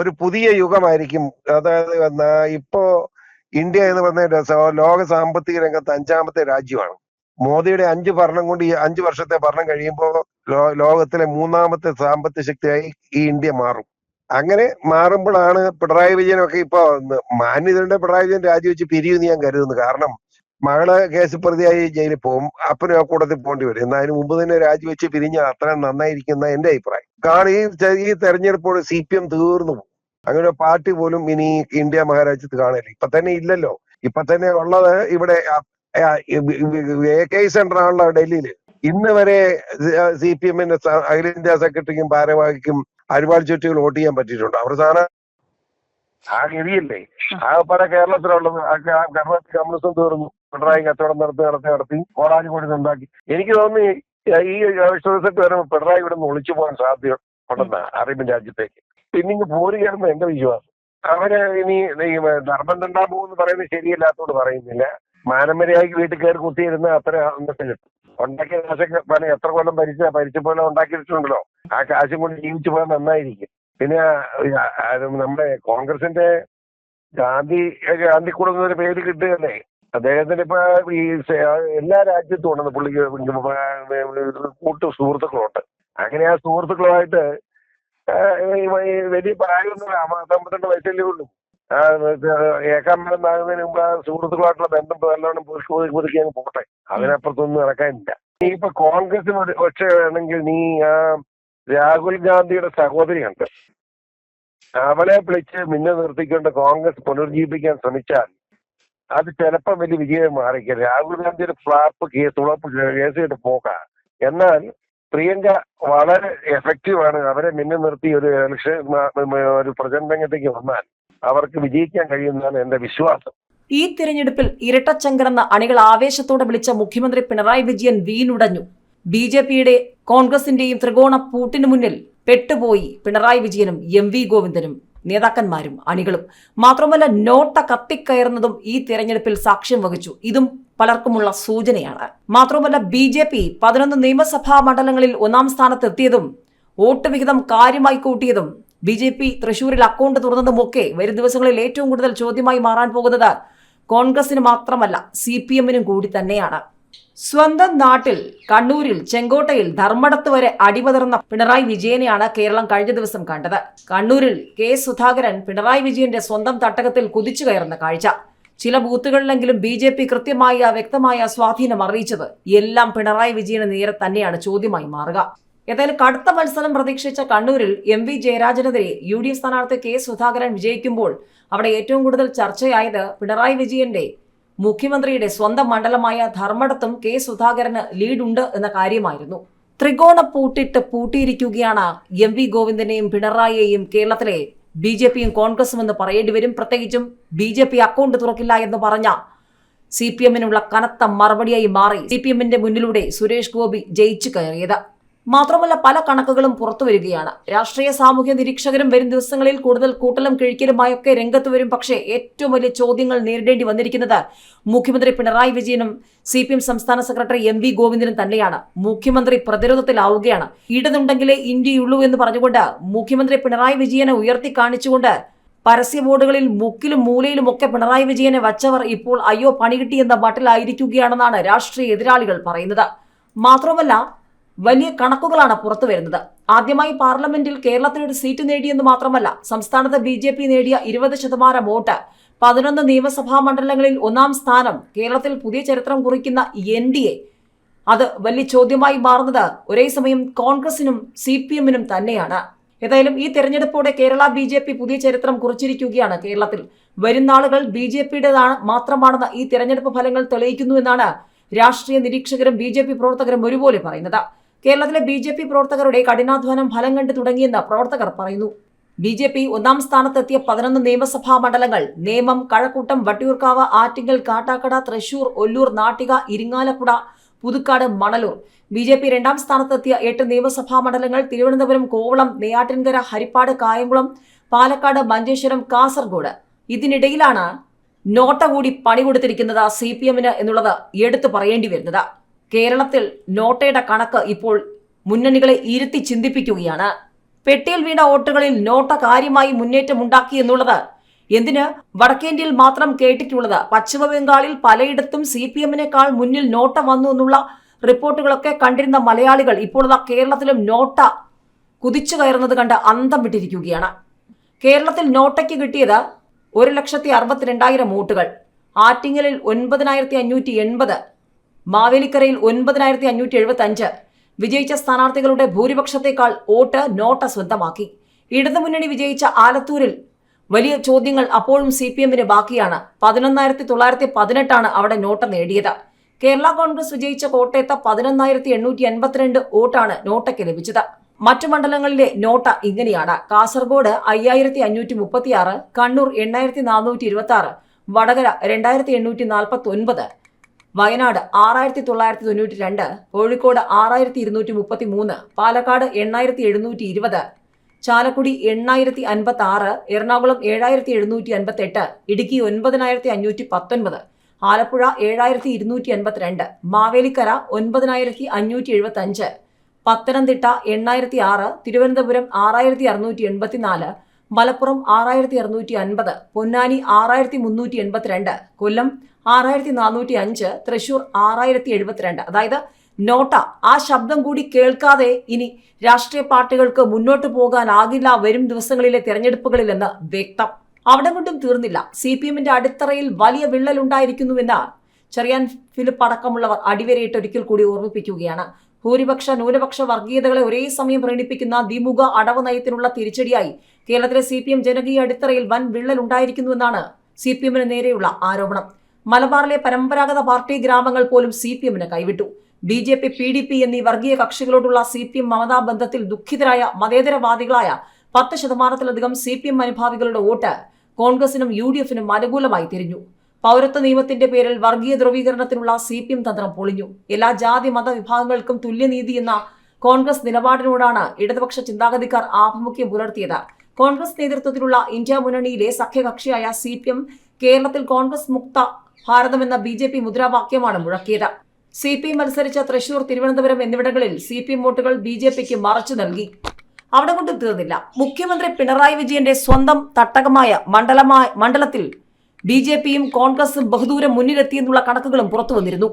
ഒരു പുതിയ യുഗമായിരിക്കും. അതായത് ഇപ്പോ ഇന്ത്യ എന്ന് പറഞ്ഞ ലോക സാമ്പത്തിക രംഗത്ത് അഞ്ചാമത്തെ രാജ്യമാണ്. മോദിയുടെ അഞ്ച് ഭരണം കൊണ്ട് ഈ അഞ്ച് വർഷത്തെ ഭരണം കഴിയുമ്പോൾ ലോകത്തിലെ മൂന്നാമത്തെ സാമ്പത്തിക ശക്തിയായി ഈ ഇന്ത്യ മാറും. അങ്ങനെ മാറുമ്പോഴാണ് പിണറായി വിജയനൊക്കെ ഇപ്പൊ മാന്യതരുടെ പിണറായി വിജയൻ രാജിവെച്ച് പിരിയുമെന്ന് ഞാൻ കരുതുന്നു. കാരണം മകൾ കേസ് പ്രതിയായി ജയിലിൽ പോകും അപ്പനും ആ കൂട്ടത്തിൽ പോകേണ്ടി വരും. എന്നാൽ അതിന് മുമ്പ് തന്നെ രാജിവെച്ച് പിരിഞ്ഞ അത്രയും നന്നായിരിക്കുന്ന എന്റെ അഭിപ്രായം. കാരണം ഈ തെരഞ്ഞെടുപ്പോൾ സി പി എം തീർന്നു അങ്ങനെ പാർട്ടി പോലും ഇനി ഇന്ത്യ മഹാരാജ്യത്ത് കാണില്ല. ഇപ്പൊ തന്നെ ഇല്ലല്ലോ. ഇപ്പൊ തന്നെ ഉള്ളത് ഇവിടെ എ കെ സെന്റർ ആണല്ലോ ഡൽഹിയിൽ. ഇന്ന് വരെ സി പി എമ്മിന്റെ അഖിലേന്ത്യാ സെക്രട്ടറിക്കും ഭാരവാഹിക്കും അരിവാൾ ചുറ്റുകൾ വോട്ട് ചെയ്യാൻ പറ്റിയിട്ടുണ്ട്. അവസാനം ആ ഗതിയല്ലേ? ആ പല കേരളത്തിലുള്ളത് കേരളത്തിൽ കമ്മ്യൂണിസം തീർന്നു. പിണറായി കച്ചവടം നടത്തി നടത്തി നടത്തി കോടാലി കോടി ഉണ്ടാക്കി എനിക്ക് തോന്നുന്നു ഈ- റിസൾട്ട് വരുമ്പോൾ പിണറായി ഇവിടെ നിന്ന് ഒളിച്ചു പോകാൻ സാധ്യത ഉണ്ടെന്ന് അറേബ്യൻ രാജ്യത്തേക്ക്. പിന്നെ പോരുകയാണെന്ന് എന്റെ വിശ്വാസം. അവർ ഇനി ധർമ്മം തണ്ടാൻ പോകുമെന്ന് പറയുന്നത് ശരിയല്ലാത്തോട് പറയുന്നില്ല. മാനമര്യാദയ്ക്ക് വീട്ടിൽ കയറി കുത്തിയിരുന്ന അത്ര അന്നത്തെ കിട്ടും ഉണ്ടാക്കിയ കാശൊക്കെ എത്ര കൊല്ലം ഭരിച്ച ഭരിച്ച പോലെ ഉണ്ടാക്കിയിട്ടുണ്ടല്ലോ ആ കാശും കൊണ്ട് ജീവിച്ചു പോയാൽ നന്നായിരിക്കും. പിന്നെ നമ്മുടെ കോൺഗ്രസിന്റെ ഗാന്ധി ഗാന്ധി കൂടുന്ന ഒരു പേര് കിട്ടുകയല്ലേ? അദ്ദേഹത്തിന് ഇപ്പൊ ഈ എല്ലാ രാജ്യത്തും ഉണ്ടെന്ന് പുള്ളിക്ക് കൂട്ടു സുഹൃത്തുക്കളുണ്ട്. അങ്ങനെ ആ സുഹൃത്തുക്കളുമായിട്ട് വലിയ പ്രായമൊന്നുമില്ല അമ്പത്തൊമ്പത്തിരണ്ട് വയസ്സല്ലേ ഉള്ളൂ. ആ ഏകാമ്പലമാകുന്നതിന് മുമ്പ് ആ സുഹൃത്തുക്കളായിട്ടുള്ള ബന്ധം നല്ലോണം പുതുക്കി പുതുക്കി പുതുക്കി അങ്ങ് പോട്ടെ. അതിനപ്പുറത്തൊന്നും നടക്കാനില്ല. നീ ഇപ്പൊ കോൺഗ്രസിന് ഒരു വേണമെങ്കിൽ നീ ആ രാഹുൽ ഗാന്ധിയുടെ സഹോദരി കണ്ട് അവളെ വിളിച്ച് മിന്നെ നിർത്തിക്കൊണ്ട് കോൺഗ്രസ് പുനർജീവിപ്പിക്കാൻ ശ്രമിച്ചാൽ അത് ചിലപ്പോൾ വലിയ വിജയം മാറിക്കും രാഹുൽ ഗാന്ധിയുടെ ഫ്ലാപ്പ് കേസ് ഉളപ്പ് കേസിട്ട് പോക്കാം എന്നാൽ പ്രിയങ്ക വളരെ എഫക്റ്റീവ് ആണ്. അവരെ മിന്നു നിർത്തി ഒരു ഇലക്ഷൻ ഒരു പ്രചരണ രംഗത്തേക്ക് വന്നാൽ അവർക്ക് വിജയിക്കാൻ കഴിയുമെന്നാണ് എന്റെ വിശ്വാസം. ഈ തിരഞ്ഞെടുപ്പിൽ ഇരട്ടച്ചങ്കരെന്ന അണികൾ ആവേശത്തോടെ വിളിച്ച മുഖ്യമന്ത്രി പിണറായി വിജയൻ വീണുടഞ്ഞു. ബി ജെ പിയുടെ കോൺഗ്രസിന്റെയും ത്രികോണ പൂട്ടിനു മുന്നിൽ പെട്ടുപോയി പിണറായി വിജയനും എം വി ഗോവിന്ദനും. നേതാക്കന്മാരും അണികളും. മാത്രമല്ല നോട്ട കത്തിക്കയറുന്നതും ഈ തിരഞ്ഞെടുപ്പിൽ സാക്ഷ്യം വഹിച്ചു. ഇതും പലർക്കുമുള്ള സൂചനയാണ്. മാത്രമല്ല ബി ജെ പി പതിനൊന്ന് നിയമസഭാ മണ്ഡലങ്ങളിൽ ഒന്നാം സ്ഥാനത്തെത്തിയതും വോട്ട് വിഹിതം കാര്യമായി കൂട്ടിയതും ബി ജെ പി തൃശൂരിൽ അക്കൗണ്ട് തുറന്നതുമൊക്കെ വരും ദിവസങ്ങളിൽ ഏറ്റവും കൂടുതൽ ചോദ്യമായി മാറാൻ പോകുന്നത് കോൺഗ്രസിന് മാത്രമല്ല സി പി എമ്മിനും കൂടി തന്നെയാണ്. സ്വന്തം നാട്ടിൽ കണ്ണൂരിൽ ചെങ്കോട്ടയിൽ ധർമ്മടത്ത് വരെ അടിപതർന്ന പിണറായി വിജയനെയാണ് കേരളം കഴിഞ്ഞ ദിവസം കണ്ടത്. കണ്ണൂരിൽ കെ സുധാകരൻ പിണറായി വിജയന്റെ സ്വന്തം തട്ടകത്തിൽ കുതിച്ചു കയറുന്ന കാഴ്ച. ചില ബൂത്തുകളിലെങ്കിലും ബി ജെ പി കൃത്യമായ വ്യക്തമായ സ്വാധീനം അറിയിച്ചത് എല്ലാം പിണറായി വിജയന് നേരെ തന്നെയാണ് ചോദ്യമായി മാറുക. ഏതായാലും കടുത്ത മത്സരം പ്രതീക്ഷിച്ച കണ്ണൂരിൽ എം വി ജയരാജനെതിരെ യു ഡി എഫ് സ്ഥാനാർത്ഥി കെ സുധാകരൻ വിജയിക്കുമ്പോൾ അവിടെ ഏറ്റവും കൂടുതൽ ചർച്ചയായത് പിണറായി വിജയന്റെ മുഖ്യമന്ത്രിയുടെ സ്വന്തം മണ്ഡലമായ ധർമ്മടത്തും കെ സുധാകരന് ലീഡുണ്ട് എന്ന കാര്യമായിരുന്നു. ത്രികോണ പൂട്ടിട്ട് പൂട്ടിയിരിക്കുകയാണ് എം വി ഗോവിന്ദനെയും പിണറായിയെയും കേരളത്തിലെ ബി ജെ പിയും കോൺഗ്രസും എന്ന് പറയേണ്ടി വരും. പ്രത്യേകിച്ചും ബി ജെ പി അക്കൗണ്ട് തുറക്കില്ല എന്ന് പറഞ്ഞ സി പി എമ്മിനുള്ള കനത്ത മറുപടിയായി മാറി സി പി എമ്മിന്റെ മുന്നിലൂടെ സുരേഷ് ഗോപി ജയിച്ചു കയറിയത്. മാത്രമല്ല പല കണക്കുകളും പുറത്തു വരികയാണ്. രാഷ്ട്രീയ സാമൂഹ്യ നിരീക്ഷകരും വരും ദിവസങ്ങളിൽ കൂടുതൽ കൂട്ടലും കിഴിക്കലുമായൊക്കെ രംഗത്ത് വരും. പക്ഷേ ഏറ്റവും വലിയ ചോദ്യങ്ങൾ നേരിടേണ്ടി വന്നിരിക്കുന്നത് മുഖ്യമന്ത്രി പിണറായി വിജയനും സി പി എം സംസ്ഥാന സെക്രട്ടറി എം വി ഗോവിന്ദനും തന്നെയാണ്. മുഖ്യമന്ത്രി പ്രതിരോധത്തിലാവുകയാണ്. ഇടതുണ്ടെങ്കിലേ ഇന്ത്യയുള്ളൂ എന്ന് പറഞ്ഞുകൊണ്ട് മുഖ്യമന്ത്രി പിണറായി വിജയനെ ഉയർത്തി കാണിച്ചുകൊണ്ട് പരസ്യ ബോർഡുകളിൽ മുക്കിലും മൂലയിലും ഒക്കെ പിണറായി വിജയനെ വച്ചവർ ഇപ്പോൾ അയ്യോ പണി കിട്ടിയെന്ന മട്ടിലായിരിക്കുകയാണെന്നാണ് രാഷ്ട്രീയ എതിരാളികൾ പറയുന്നത്. മാത്രമല്ല വലിയ കണക്കുകളാണ് പുറത്തു വരുന്നത്. ആദ്യമായി പാർലമെന്റിൽ കേരളത്തിന് ഒരു സീറ്റ് നേടിയെന്ന് മാത്രമല്ല സംസ്ഥാനത്ത് ബി ജെ പി നേടിയ ഇരുപത് ശതമാനം വോട്ട്. പതിനൊന്ന് നിയമസഭാ മണ്ഡലങ്ങളിൽ ഒന്നാം സ്ഥാനം കേരളത്തിൽ പുതിയ ചരിത്രം കുറിക്കുന്ന എൻ ഡി എ. അത് വലിയ ചോദ്യമായി മാറുന്നത് ഒരേ സമയം കോൺഗ്രസിനും സി പി എമ്മിനും തന്നെയാണ്. ഏതായാലും ഈ തെരഞ്ഞെടുപ്പോടെ കേരള ബി ജെ പി പുതിയ ചരിത്രം കുറിച്ചിരിക്കുകയാണ് കേരളത്തിൽ. വരും നാളുകൾ ബി ജെ പിയുടേതാണ് മാത്രമാണെന്ന് ഈ തെരഞ്ഞെടുപ്പ് ഫലങ്ങൾ തെളിയിക്കുന്നു എന്നാണ് രാഷ്ട്രീയ നിരീക്ഷകരും ബി ജെ പി പ്രവർത്തകരും ഒരുപോലെ പറയുന്നത്. കേരളത്തിലെ ബി ജെ പി പ്രവർത്തകരുടെ കഠിനാധ്വാനം ഫലം കണ്ടു തുടങ്ങിയെന്ന് പ്രവർത്തകർ പറയുന്നു. ബി ജെ പി ഒന്നാം സ്ഥാനത്തെത്തിയ പതിനൊന്ന് നിയമസഭാ മണ്ഡലങ്ങൾ Nemom Kazhakkoottam Vattiyoorkavu Attingal Kattakada Thrissur Ollur Nattika Irinjalakuda Puthukkad Manalur. B J P രണ്ടാം സ്ഥാനത്തെത്തിയ എട്ട് നിയമസഭാ മണ്ഡലങ്ങൾ തിരുവനന്തപുരം കോവളം നെയ്യാറ്റിൻകര ഹരിപ്പാട് കായംകുളം പാലക്കാട് മഞ്ചേശ്വരം കാസർഗോഡ്. ഇതിനിടയിലാണ് നോട്ട കൂടി പണി കൊടുത്തിരിക്കുന്നത് സി പി എമ്മിന് എന്നുള്ളത് എടുത്തു പറയേണ്ടി വരുന്നത്. കേരളത്തിൽ നോട്ടയുടെ കണക്ക് ഇപ്പോൾ മുന്നണികളെ ഇരുത്തി ചിന്തിപ്പിക്കുകയാണ്. പെട്ടിയിൽ വീണ വോട്ടുകളിൽ നോട്ട കാര്യമായി മുന്നേറ്റമുണ്ടാക്കി എന്നുള്ളത് എന്തിന്? വടക്കേന്ത്യയിൽ മാത്രം കേട്ടിട്ടുള്ളത് പശ്ചിമ ബംഗാളിൽ പലയിടത്തും സി പി എമ്മിനേക്കാൾ മുന്നിൽ നോട്ട വന്നു എന്നുള്ള റിപ്പോർട്ടുകളൊക്കെ കണ്ടിരുന്ന മലയാളികൾ ഇപ്പോൾ കേരളത്തിലും നോട്ട കുതിച്ചു കയറുന്നത് കണ്ട് അന്തം വിട്ടിരിക്കുകയാണ്. കേരളത്തിൽ നോട്ടയ്ക്ക് കിട്ടിയത് ഒരു ലക്ഷത്തി അറുപത്തിരണ്ടായിരം വോട്ടുകൾ. ആറ്റിങ്ങലിൽ ഒൻപതിനായിരത്തി അഞ്ഞൂറ്റി എൺപത്. മാവേലിക്കരയിൽ ഒൻപതിനായിരത്തി അഞ്ഞൂറ്റി എഴുപത്തി അഞ്ച് വിജയിച്ച സ്ഥാനാർത്ഥികളുടെ ഭൂരിപക്ഷത്തേക്കാൾ വോട്ട് നോട്ട സ്വന്തമാക്കി. ഇടതുമുന്നണി വിജയിച്ച ആലത്തൂരിൽ വലിയ ചോദ്യങ്ങൾ അപ്പോഴും സി പി എമ്മിന് ബാക്കിയാണ്. പതിനൊന്നായിരത്തി തൊള്ളായിരത്തി പതിനെട്ടാണ് അവിടെ നോട്ട നേടിയത്. കേരള കോൺഗ്രസ് വിജയിച്ച കോട്ടയത്ത് പതിനൊന്നായിരത്തി എണ്ണൂറ്റി എൺപത്തിരണ്ട് വോട്ടാണ് നോട്ടയ്ക്ക് ലഭിച്ചത്. മറ്റു മണ്ഡലങ്ങളിലെ നോട്ട ഇങ്ങനെയാണ്. കാസർഗോഡ് അയ്യായിരത്തി അഞ്ഞൂറ്റി മുപ്പത്തിയാറ് കണ്ണൂർ എണ്ണായിരത്തി നാനൂറ്റി ഇരുപത്തി ആറ് വടകര രണ്ടായിരത്തി എണ്ണൂറ്റി നാൽപ്പത്തി ഒൻപത് വയനാട് ആറായിരത്തി തൊള്ളായിരത്തി തൊണ്ണൂറ്റി രണ്ട് കോഴിക്കോട് ആറായിരത്തി ഇരുന്നൂറ്റി മുപ്പത്തി മൂന്ന് പാലക്കാട് എണ്ണായിരത്തി എഴുന്നൂറ്റി ഇരുപത് ചാലക്കുടി എണ്ണായിരത്തി അൻപത്തി ആറ് എറണാകുളം ഏഴായിരത്തി എഴുന്നൂറ്റി അൻപത്തി എട്ട് ഇടുക്കി ഒൻപതിനായിരത്തി അഞ്ഞൂറ്റി പത്തൊൻപത് ആലപ്പുഴ ഏഴായിരത്തി ഇരുന്നൂറ്റി എൺപത്തിരണ്ട് മാവേലിക്കര ഒൻപതിനായിരത്തി അഞ്ഞൂറ്റി എഴുപത്തി അഞ്ച് പത്തനംതിട്ട എണ്ണായിരത്തി ആറ് തിരുവനന്തപുരം ആറായിരത്തി അറുന്നൂറ്റി എൺപത്തിനാല് മലപ്പുറം ആറായിരത്തി അറുന്നൂറ്റി അൻപത് പൊന്നാനി ആറായിരത്തി മുന്നൂറ്റി എൺപത്തിരണ്ട് കൊല്ലം ആറായിരത്തി നാനൂറ്റി അഞ്ച് തൃശൂർ ആറായിരത്തി എഴുപത്തിരണ്ട് അതായത് നോട്ട ആ ശബ്ദം കൂടി കേൾക്കാതെ ഇനി രാഷ്ട്രീയ പാർട്ടികൾക്ക് മുന്നോട്ട് പോകാനാകില്ല വരും ദിവസങ്ങളിലെ തെരഞ്ഞെടുപ്പുകളിലെന്ന് വ്യക്തം. അവിടെ കൊണ്ടും തീർന്നില്ല. സി പി എമ്മിന്റെ അടിത്തറയിൽ വലിയ വിള്ളലുണ്ടായിരിക്കുന്നുവെന്ന് ചെറിയാൻ ഫിലിപ്പ് അടക്കമുള്ളവർ അടിവരയിട്ട് ഒരിക്കൽ കൂടി ഓർമ്മിപ്പിക്കുകയാണ്. ഭൂരിപക്ഷ ന്യൂനപക്ഷ വർഗീയതകളെ ഒരേ സമയം പ്രകടിപ്പിക്കുന്ന ദ്വിമുഖ അടവ് നയത്തിനുള്ള തിരിച്ചടിയായി കേരളത്തിലെ സി പി എം ജനകീയ അടിത്തറയിൽ വൻ വിള്ളൽ ഉണ്ടായിരിക്കുന്നുവെന്നാണ് സി പി എമ്മിന് നേരെയുള്ള ആരോപണം. മലബാറിലെ പരമ്പരാഗത പാർട്ടി ഗ്രാമങ്ങൾ പോലും സി പി എമ്മിന് കൈവിട്ടു. B J P P D P എന്നീ വർഗീയ കക്ഷികളോടുള്ള സി പി എം മമതാ ബന്ധത്തിൽ ദുഃഖിതരായ മതേതരവാദികളായ പത്ത് ശതമാനത്തിലധികം സി പി എം അനുഭാവികളുടെ വോട്ട് കോൺഗ്രസിനും യു ഡി എഫിനും അനുകൂലമായി തിരിഞ്ഞു. പൗരത്വ നിയമത്തിന്റെ പേരിൽ വർഗീയ ധ്രുവീകരണത്തിനുള്ള സി പി എം തന്ത്രം പൊളിഞ്ഞു. എല്ലാ ജാതി മത വിഭാഗങ്ങൾക്കും തുല്യനീതി എന്ന കോൺഗ്രസ് നിലപാടിനോടാണ് ഇടതുപക്ഷ ചിന്താഗതിക്കാർ ആഭിമുഖ്യം പുലർത്തിയത്. കോൺഗ്രസ് നേതൃത്വത്തിലുള്ള ഇന്ത്യ മുന്നണിയിലെ സഖ്യകക്ഷിയായ സി കേരളത്തിൽ കോൺഗ്രസ് മുക്ത ഭാരതമെന്ന ബി ജെ പി മുദ്രാവാക്യമാണ് മുഴക്കിയത്. സി പി എം മത്സരിച്ച തൃശൂർ തിരുവനന്തപുരം എന്നിവിടങ്ങളിൽ സി പി എം വോട്ടുകൾ ബി ജെ പിക്ക് മറച്ചു നൽകി. അവിടെ കൊണ്ടും തീർന്നില്ല. മുഖ്യമന്ത്രി പിണറായി വിജയന്റെ സ്വന്തം തട്ടകമായ മണ്ഡലമായ മണ്ഡലത്തിൽ ബി ജെ പിയും കോൺഗ്രസും ബഹുദൂരം മുന്നിലെത്തിയെന്നുള്ള കണക്കുകളും പുറത്തു വന്നിരുന്നു.